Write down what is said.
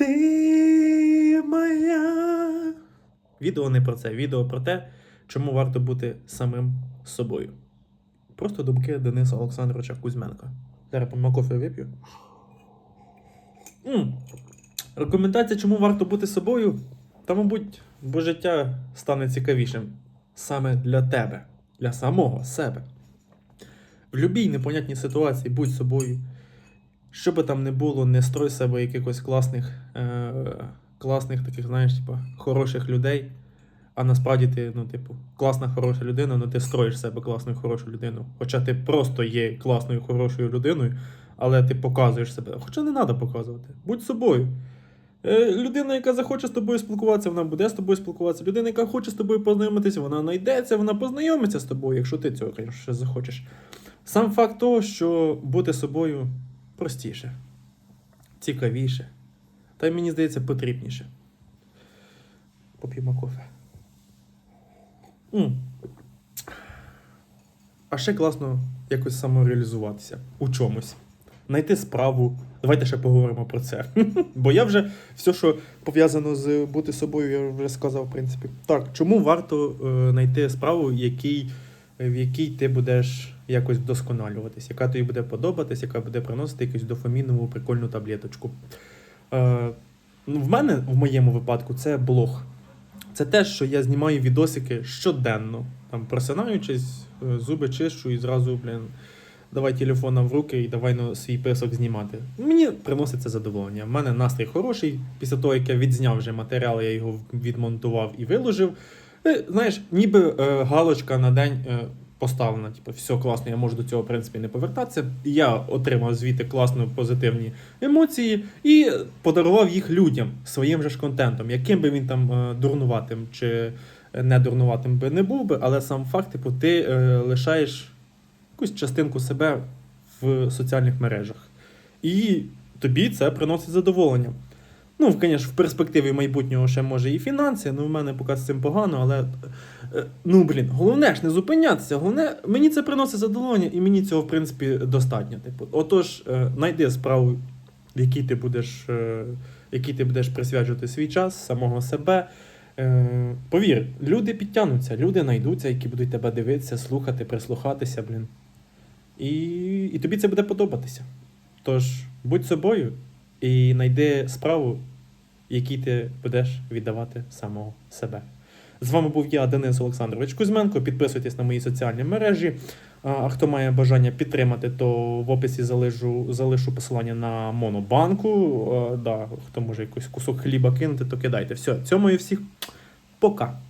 Ти моя. Відео не про це. Відео про те, чому варто бути самим собою. Просто думки Дениса Олександровича Кузьменка. Зараз по кофе вип'ю. Рекомендація, чому варто бути собою, та, мабуть, бо життя стане цікавішим саме для тебе, для самого себе. В будь-якій непонятній ситуації будь собою. Що би там не було, не строй себе якихось класних, е- класних таких, знаєш, типу, хороших людей. А насправді ти, ну, типу, класна, хороша людина, але ти строїш себе класну і хорошу людину. Хоча ти просто є класною, хорошою людиною, але ти показуєш себе. Хоча не треба показувати. Будь собою. Е, людина, яка захоче з тобою спілкуватися, вона буде з тобою спілкуватися. Людина, яка хоче з тобою познайомитися, вона знайдеться, вона познайомиться з тобою, якщо ти цього, звісно, захочеш. Сам факт того, що бути собою простіше, цікавіше, та й мені здається, потрібніше. Поп'ємо кофе. М. А ще класно якось самореалізуватися у чомусь. Знайти справу. Давайте ще поговоримо про це. Бо я вже все, що пов'язано з бути собою, я вже сказав, в принципі. Так, чому варто е, знайти справу, який, в якій ти будеш якось вдосконалюватись, яка тобі буде подобатись, яка буде приносити якусь дофамінову прикольну таблеточку. Е, ну, в мене, в моєму випадку, це блог. Це те, що я знімаю відосики щоденно. Там просинаючись, е, зуби чищу і зразу, блін, давай телефона в руки і давай на свій писок знімати. Мені приносить це задоволення. У мене настрій хороший. Після того, як я відзняв вже матеріал, я його відмонтував і виложив. Е, Знаєш, ніби е, галочка на день е, поставлена. Типу, все класно, я можу до цього в принципі не повертатися. Я отримав звідти класно позитивні емоції і подарував їх людям своїм же ж контентом, яким би він там е, дурнуватим чи не дурнуватим би не був би, але сам факт, типу, ти е, лишаєш якусь частинку себе в соціальних мережах. І тобі це приносить задоволення. Ну, звісно, в перспективі майбутнього ще може і фінанси, ну в мене поки з цим погано, але е, ну блін, головне ж не зупинятися. Головне, мені це приносить задоволення, і мені цього, в принципі, достатньо. Типу, отож, е, знайди справу, в якій ти будеш, е, якій ти будеш присвячувати свій час, самого себе. Е, повір, люди підтягнуться, люди знайдуться, які будуть тебе дивитися, слухати, прислухатися, блін. І, і тобі це буде подобатися. Тож, будь собою і знайди справу, якій ти будеш віддавати самого себе. З вами був я, Денис Олександрович Кузьменко. Підписуйтесь на мої соціальні мережі. А хто має бажання підтримати, то в описі залишу, залишу посилання на монобанку. А, да, хто може якийсь кусок хліба кинути, то кидайте. Все, цьому і всіх. Пока.